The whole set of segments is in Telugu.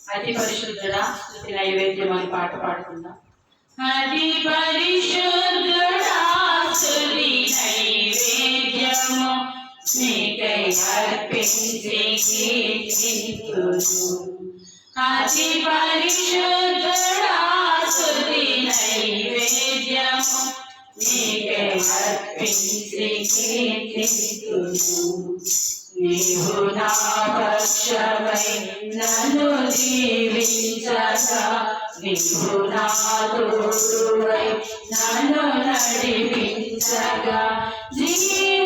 అతి పరిశుద్ధుడా? స్తుతి నైవేద్యం అని పాట పాడుకుందాం. అతి పరిశుద్ధుడా స్తుతి నైవేద్యము నీకై అర్పించి కీర్తింతును అతి పరిశుద్ధుడా స్తుతి నైవేద్యము నీకై అర్పించి కీర్తింతును నీవు నా పక్షమై నన్ను దీవించగా నీవు నా తోడువై నన్ను నడిపించగా జీవించును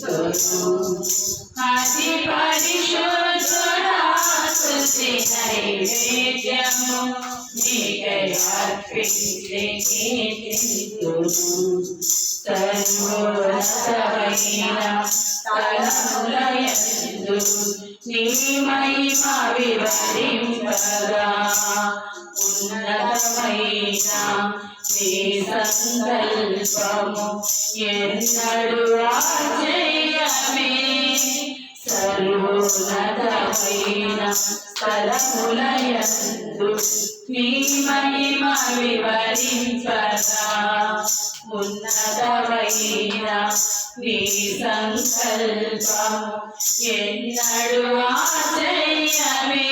కీర్తింతును. అతి పరిశుద్ధుడా స్తుతి నైవేద్యము నీకై అర్పించి కీర్తింతును. నీ మహిమ వివరింపగా ఉన్నతమైన నీ సంకల్పము ఎన్నడు ఆశ్చర్యమే సర్వోన్నతమైన స్థలములయందు నీ మహిమ వివరింపగా ఉన్నతమైన నీ సంకల్పము ఎన్నడు ఆశ్చర్యమే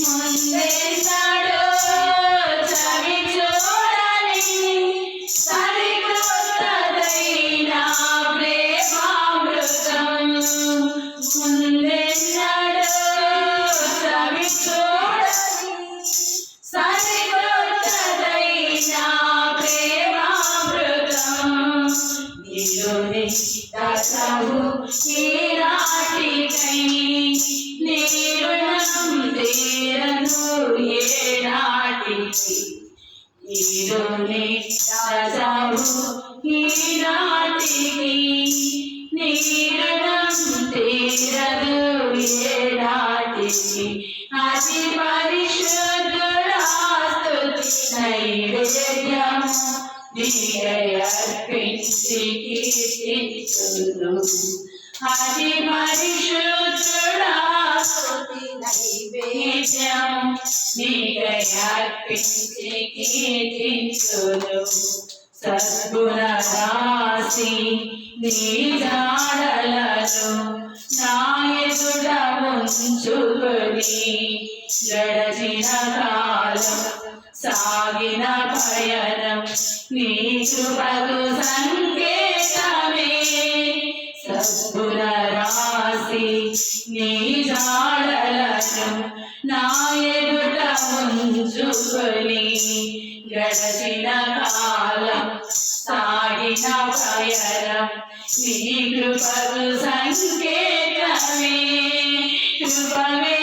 ముందెన్నడు నీలోని దశవు ఈనాటికి నీ నీకై అర్పించి కీర్తించును సద్గుణ రాసి నీ జాడలను నా గడచిన కాలం సాగిన పయనం నీ కృపకు సంకేతమే సద్గుణ రాసి నీ జాడలను నా ఉంచుకొని గడచిన కాలం సాగిన పయనం నీ కృపకు సంకేతమే కృపమే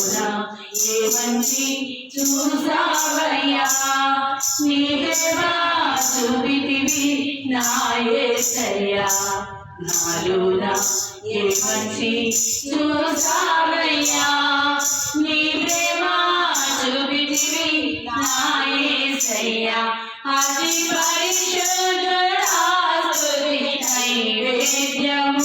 నాలోన ఏ మంచి చూసావయ్యా నీ దేవా చూపితివి నా యేసయ్యా నాలోన ఏ మంచి చూసావయ్యా నీ ప్రేమ చూపితివి నా యేసయ్యా అతి పరిశుద్ధుడా స్తుతి నైవేద్యము నీకై అర్పించి కీర్తించును అది పరిశుద్ధుడా స్తుతి నైవేద్యము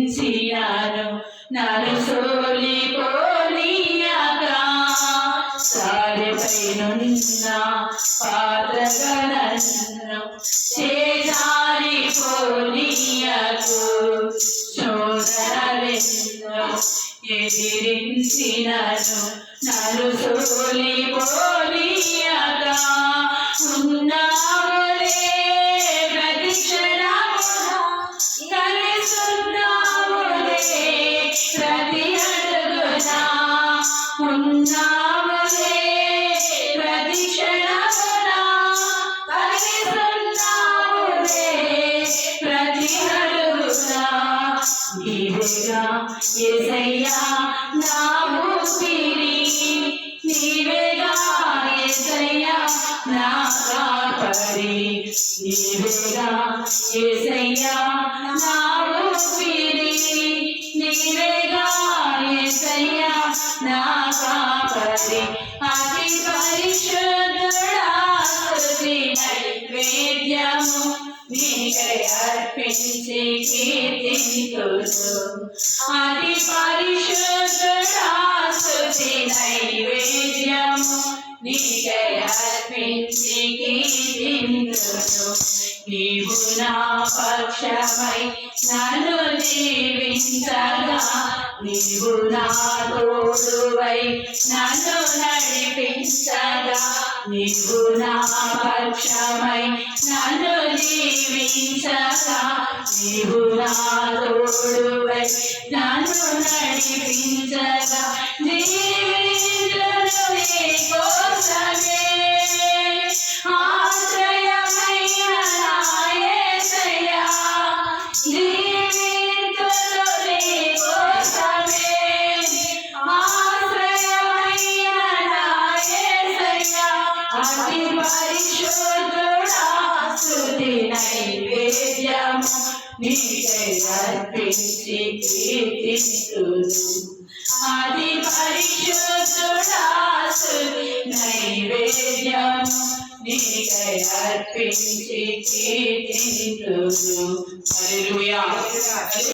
నిన్న పాత్రగా నన్ను అతి పరిశుద్ధుడా స్తుతి నైవేద్యము నీకై అర్పించి కీర్తింతును అతి పరిశుద్ధుడా నైవేద్యము నీకై అర్పించి నీవు నా పక్షమై నన్ను జీవించగా నీవు నా తోడువై నన్ను నడిపించగా నీవు నా పక్షమై నన్ను జీవించగా నీవు నా తోడువై నన్ను నడిపించగా. నైవేద్యము కీర్తిస్తును ఆది పరిశుద్ధుడా నైవేద్యము నీకై కీర్తిస్తును హల్లెలూయా